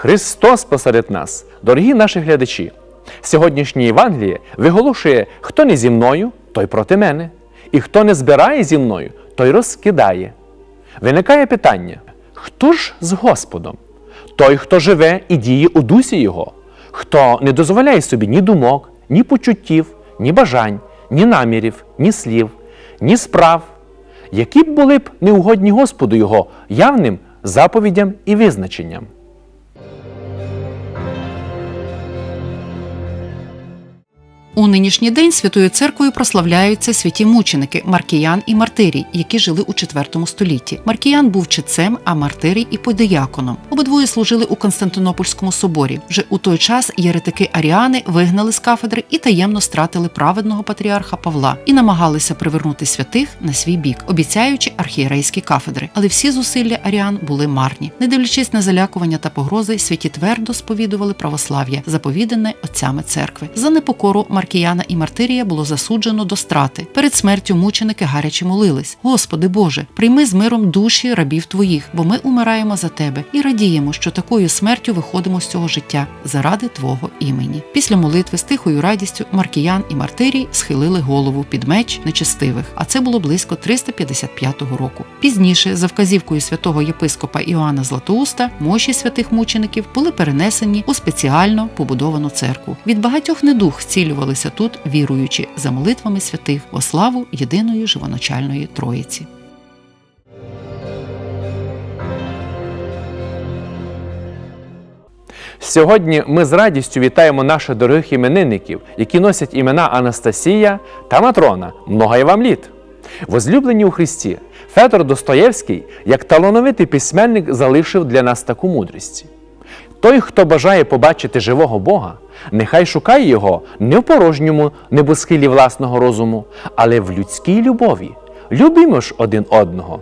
Христос посеред нас, дорогі наші глядачі. Сьогоднішнє Євангеліє виголошує, хто не зі мною, той проти мене, і хто не збирає зі мною, той розкидає. Виникає питання: хто ж з Господом? Той, хто живе і діє у дусі Його, хто не дозволяє собі ні думок, ні почуттів, ні бажань, ні намірів, ні слів, ні справ, які б були б неугодні Господу Його явним заповідям і визначенням. У нинішній день святою церквою прославляються святі мученики Маркіян і Мартирій, які жили у IV столітті. Маркіян був читцем, а Мартирій і подияконом. Обидвоє служили у Константинопольському соборі. Вже у той час єретики Аріани вигнали з кафедри і таємно стратили праведного патріарха Павла і намагалися привернути святих на свій бік, обіцяючи архієрейські кафедри. Але всі зусилля аріан були марні. Не дивлячись на залякування та погрози, святі твердо сповідували православ'я, заповідане отцями церкви. За непокору Маркіяна і Мартирія було засуджено до страти. Перед смертю мученики гаряче молились: Господи Боже, прийми з миром душі рабів твоїх, бо ми умираємо за тебе і радіємо, що такою смертю виходимо з цього життя заради Твого імені. Після молитви з тихою радістю Маркіян і Мартирій схилили голову під меч нечестивих, а це було близько 355 року. Пізніше, за вказівкою святого єпископа Іоанна Златоуста, мощі святих мучеників були перенесені у спеціально побудовану церкву. Від багатьох недух зцілювалися тут, віруючи за молитвами святих во славу єдиної живоначальної Троїці. Сьогодні ми з радістю вітаємо наших дорогих іменинників, які носять імена Анастасія та Матрона. Многає вам літ. Возлюблені у Христі, Федор Достоєвський, як талановитий письменник, залишив для нас таку мудрість. Той, хто бажає побачити живого Бога, нехай шукає його не в порожньому небосхилі власного розуму, але в людській любові. Любімо ж один одного.